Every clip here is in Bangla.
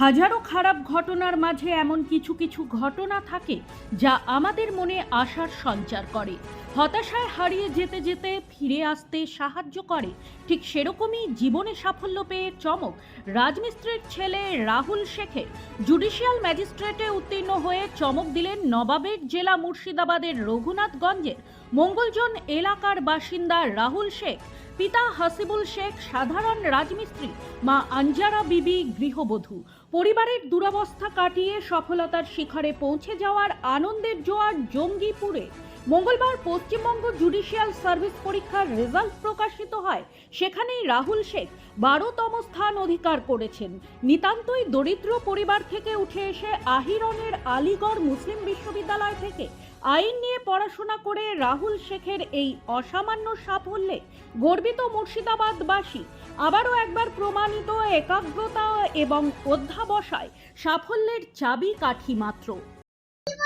হাজারো খারাপ ঘটনার মাঝে এমন কিছু কিছু ঘটনা থাকে যা আমাদের মনে আশার সঞ্চার করে। হতাশায় হারিয়ে যেতে যেতে ফিরে আসতে সাহায্য করে। ঠিক সেরকমই জীবনে সাফল্য পেয়ে চমক। রাজমিস্ত্রির ছেলে রাহুল শেখে জুডিশিয়াল ম্যাজিস্ট্রেটে উত্তীর্ণ হয়ে চমক দিলেন নবাবের জেলা মুর্শিদাবাদের রঘুনাথগঞ্জের মঙ্গলজন এলাকার বাসিন্দা রাহুল শেখ। পিতা হাসিবুল শেখ, সাধারণ রাজমিস্ত্রি, মা আঞ্জারা বিবি, গৃহবধূ। পরিবারের দুরবস্থা কাটিয়ে সফলতার শিখরে পৌঁছে যাওয়ার আনন্দের জোয়ার জঙ্গিপুরে। মঙ্গলবার পশ্চিমবঙ্গ জুডিশিয়াল সার্ভিস পরীক্ষার রেজাল্ট প্রকাশিত হয়। সেখানেই রাহুল শেখ বারোতম স্থান অধিকার করেছেন। নিতান্তই দরিদ্র পরিবার থেকে উঠে এসে আহিরনের আলিগড় মুসলিম বিশ্ববিদ্যালয় থেকে আইন নিয়ে পড়াশোনা করে রাহুল শেখের এই অসামান্য সাফল্যে গর্বিত মুর্শিদাবাদবাসী আবারও একবার প্রমাণিত একাগ্রতা এবং অধ্যাবসায় সাফল্যের চাবি কাঠি মাত্র।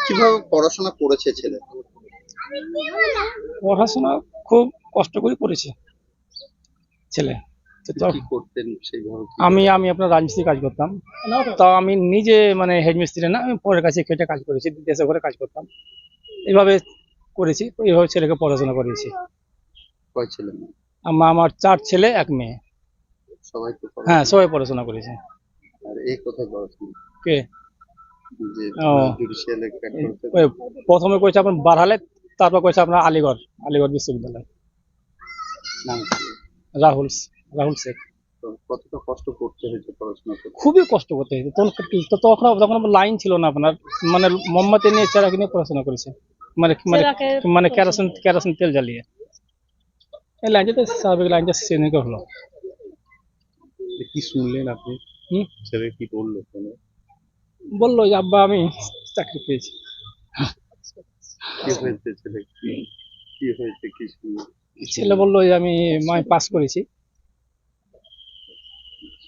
কীভাবে পড়াশোনা করেছে ছেলে? পড়াশোনা খুব কষ্ট করে পড়েছে ছেলে। কি করতেন সেইভাবে আমি আমি আপনার রাজমিস্ত্রি কাজ করতাম। তো আমি নিজে মানে হেডমিস্ত্রি না আমি পরের কাছে খেটে কাজ করেছি দেশে ঘরে কাজ করতাম। এইভাবে করেছি এইভাবে ছেলেকে পড়াশোনা করিয়েছি। কয় ছেলে আমার আমার চার ছেলে এক মেয়ে। সবাই হ্যাঁ সবাই পড়াশোনা করেছে। আর এই কোথায় পড়াশোনা? কে? যে ও। জুডিশিয়াল ওই প্রথমে করেছে আপনার বারহালে তারপর করেছে আপনার আলিগড় আলিগড় বিশ্ববিদ্যালয়। নাম রাহুল রাহুল শেখ। কতটা কষ্ট করতে হয়েছে পড়াশোনা খুবই কষ্ট করতে হয়েছে। তখন তো তখন তখন লাইন ছিল না আপনার মানে মোমবাতি নিয়ে চেরাকে নিয়ে পড়াশোনা করেছে। মানে মানে মানে কেরোসিন কেরোসিন তেল জ্বালিয়ে। এই লাইনটা তো স্বাভাবিক লাইনটা সেদিনকে হলো কি শুনলেন আপনি? হুম? ছেলে কি বলল বলল যে আব্বা আমি চাকরি পেয়েছি। কি হয়েছে ছেলে? কি কি হয়েছে কি ছেলে বলল যে আমি মাই পাস করেছি।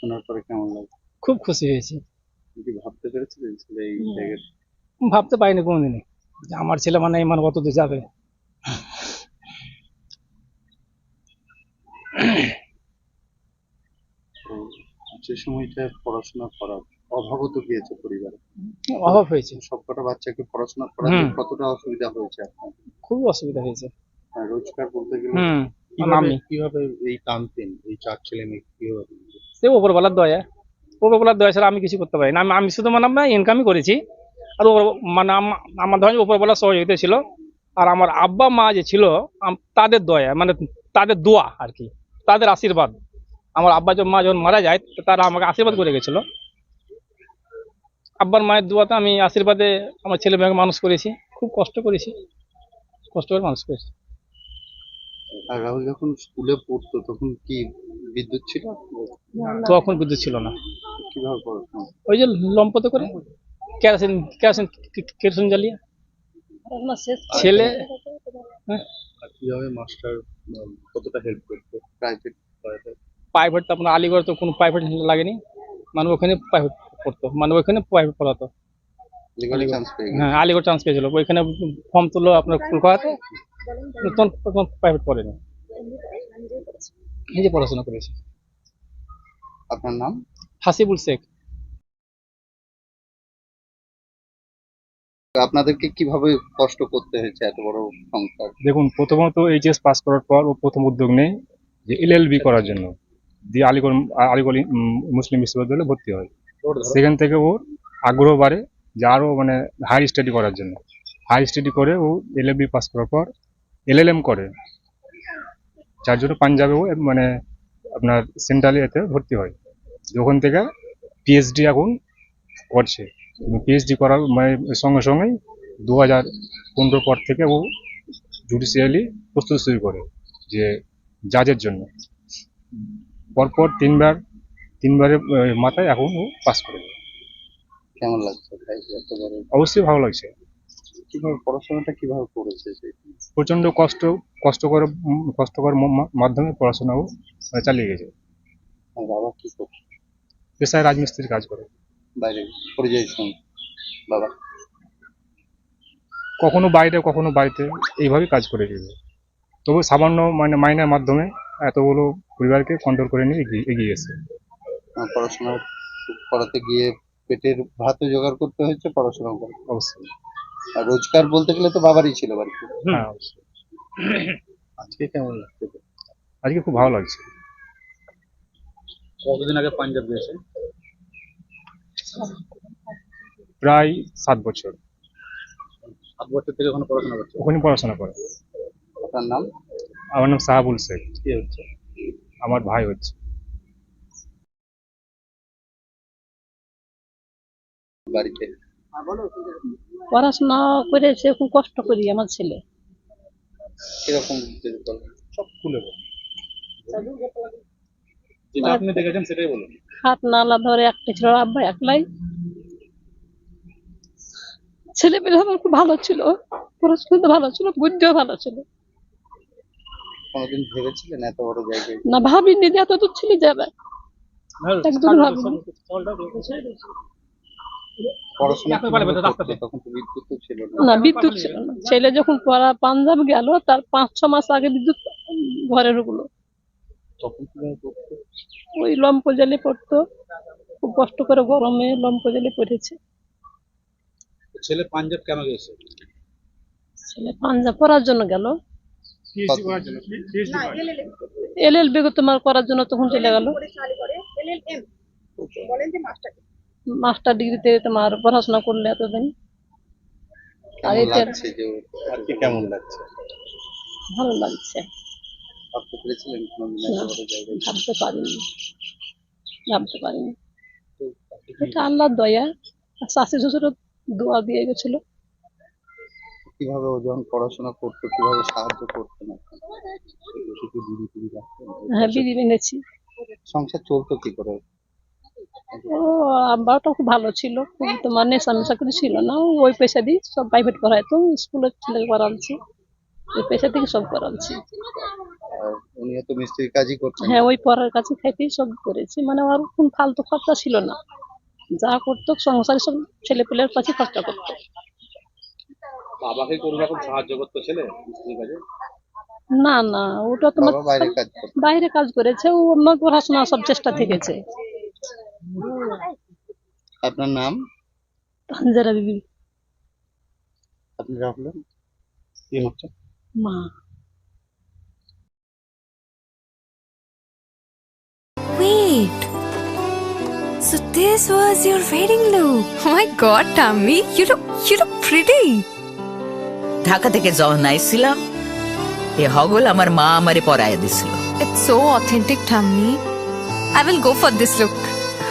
শোনার পরে কেমন লাগে? খুব খুশি হয়েছি। কি ভাবতে পেরেছিলেন ছেলে এই। জায়গায়? ভাবতে পারিনি কোনোদিনই যে আমার ছেলে মানে এই মানে কত দূর যাবে যে সময়টা পড়াশোনা করার অভাবও তো গিয়েছে পরিবারে। অভাব হয়েছে। সবকটা বাচ্চাকে পড়াশোনা হুম। কতটা অসুবিধা হয়েছে আপনার? খুবই অসুবিধা হয়েছে। আর রোজগার বলতে গেলে কীভাবে এই টানতেন এই চার ছেলে মেয়ে কীভাবে? সে ওপরবেলার দয়া। ওপরবেলার দয়া ছাড়া আমি কিছু করতে পারি না। আমি- শুধু মানে আমরা ইনকামই করেছি। আর ওপর- মানে আমার ধরেন ওপরবেলার সহযোগিতা ছিল। আর আমার আব্বা, মা যে ছিল তাদের দয়া মানে তাদের দোয়া আর কি, তাদের আশীর্বাদ। আমার আব্বা যখন মা যখন মারা যায় তারা আমাকে আশীর্বাদ করে গেছিল। আব্বার মায়ের দোয়াতে আমি আশীর্বাদে আমার ছেলে মেয়েকে মানুষ করেছি। খুব কষ্ট করেছি। কষ্ট করে মানুষ করেছি। আর রাহুল যখন স্কুলে পড়তো তখন কি বিদ্যুৎ ছিল? তখন বিদ্যুৎ ছিল না। কীভাবে পড়াশোনা ওই যে লম্পতে করে কেরোসিন কেরোসিন কেরোসিন জ্বালিয়ে। ছেলে হ্যাঁ, আর কীভাবে মাস্টার কতটা হেল্প করতো? প্রাইভেট প্রাইভেট তো আপনার আলিগড় তো কোনো প্রাইভেট লাগেনি। মানে ওখানে প্রাইভেট পড়তো। মানে ওইখানে প্রাইভেট পড়াতো। চান্স হ্যাঁ আলিগড় চান্স পেয়েছিল। ওইখানে ফর্ম তুললো আপনার কলকাতাতে। প্রাইভেট পড়েনি নিজে পড়াশোনা করেছি। আপনার নাম? হাসিবুল শেখ। আপনাদেরকে কীভাবে কষ্ট করতে হয়েছে এত বড় সংসার? দেখুন প্রথমত এইচএস পাস করার পর ও প্রথম উদ্যোগ নেই যে এলএলবি করার জন্য দিয়ে আলিগড় আলিগড় মুসলিম বিশ্ববিদ্যালয়ে ভর্তি হয়। সেখান থেকে ওর আগ্রহ বাড়ে যে আরও মানে হাই স্টাডি করার জন্য। হাই স্টাডি করে ও এলএলবি পাস করার পর এলএলএম করে। যার জন্য পাঞ্জাবে ও মানে আপনার সেন্ট্রাল এতে ভর্তি হয়। ওখান থেকে পিএইচডি এখন করছে। পিএইচডি করার মানে সঙ্গে সঙ্গেই দু হাজার পনেরো পর থেকে ও জুডিশিয়ালি প্রস্তুত শুরু করে যে জাজের জন্য। পরপর তিনবার তিনবারের মাথায় এখন ও পাস করে। কেমন লাগছে? অবশ্যই ভালো লাগছে। কীভাবে পড়াশোনাটা কীভাবে করেছে প্রচণ্ড কষ্ট কষ্টকর কষ্টকর মাধ্যমে পড়াশোনাও চালিয়ে গেছে। আর বাবা কি করছে পেশায় রাজমিস্ত্রির কাজ করে। বাইরে পরিযায়ী শ্রমিক বাবা? কখনো বাইরে কখনো বাড়িতে এইভাবে কাজ করে গেছে। তবু সামান্য মানে মাইনের মাধ্যমে এতগুলো পরিবারকে কন্ট্রোল করে নিয়ে এগিয়ে গেছে পড়াশোনা করাতে গিয়ে পেটের ভাতও জোগাড় করতে হয়েছে পড়াশোনা করে অবশ্যই। আর রোজগার বলতে গেলে তো বাবারই ছিল বাড়িতে। হ্যাঁ অবশ্যই। আজকে কেমন লাগছে? আজকে খুব ভালো লাগছে। কতদিন আগে পাঞ্জাব গিয়েছে প্রায় সাত বছর। সাত বছর থেকে ওখানে পড়াশোনা করছে ওখানে পড়াশোনা করে। আপনার নাম? আমার নাম সাহাবুল শেখ। কি হচ্ছে? আমার ভাই হচ্ছে। বাড়িতে। পড়াশোনা করেছে খুব কষ্ট করি আমার ছেলে কীরকম সব খুলে যেটা আপনি দেখেছেন সেটাই বলুন হাত নালা ধরে একটা ছিল আব্বা একলাই ছেলে পেলে আমার খুব ভালো ছিল পড়াশোনা ভালো ছিল বুদ্ধিও ভালো ছিল কোনোদিন ভেবেছিলেন এত বড় জায়গায় না ভাবিনি যে এত দূর ছেলে যাবে একদম ভাবিনি পড়াশোনা? তখন তো বিদ্যুৎ তো ছিল না? না বিদ্যুৎ ছিল না। ছেলে যখন পড়া পাঞ্জাব গেল তার পাঁচ ছ মাস আগে বিদ্যুৎ ঘরে ঢুকলো তখন? ওই লম্প জালে পড়তো। খুব কষ্ট করে গরমে লম্প জালে পড়েছে ছেলে পাঞ্জাব কেন গেছে? ছেলে পাঞ্জাব পড়ার জন্য গেল। PhD করার জন্য PhD করার জন্য। এল এল বেগ তোমার করার জন্য তখন চলে গেল। বলেন যে মাস্টার ডিগ্রিতে তোমার পড়াশোনা করলে এতদিন। আর লাগছে আজকে কেমন লাগছে? ভালো লাগছে। ভাবতে পেরেছিলেন ভাবতে পারিনি। ভাবতে পারিনি। এটা আল্লাহর দয়া। আর শাশি শ্বশুর দোয়া দিয়ে গেছিল। কীভাবে ও যখন পড়াশোনা করতো কীভাবে সাহায্য করতেন বিড়ি হ্যাঁ বিধি মেনেছি। সংসার চলতো কি করে? ও আব্বাটা খুব ভালো ছিল। খুব তোমার নেশা মেশা কিছু ছিল না। ওই পয়সা দিয়ে সব প্রাইভেট করাইতো স্কুলের ছেলে করালছি ওই পয়সা থেকে সব করালছি আর উনিও তো মিস্ত্রির কাজই করতেন? হ্যাঁ ওই পড়ার কাছে খাইতেই সব করেছি। মানে কোন ফালতু খরচা ছিল না। যা করতো সংসারে সব ছেলে পেলের কাছে খরচা করতো। বাবাকে কোনো রকম সাহায্য করতো ছেলে মিস্ত্রির কাজে না না ওটা তোমার বাইরে কাজ বাইরে কাজ করেছে। ও অন্য পড়াশোনা সব চেষ্টা থেকেছে। আপনার নাম তানজারা বিবি আপনি রাখলেন কি হচ্ছে মা Wait. So this was your wedding look. Oh my god, Tammy, you look you look pretty. Dhaka থেকে যখন আইছিলাম এ হগল আমার মা আমারে পরায় দিছিল It's so authentic, Tammy. I will go for this look.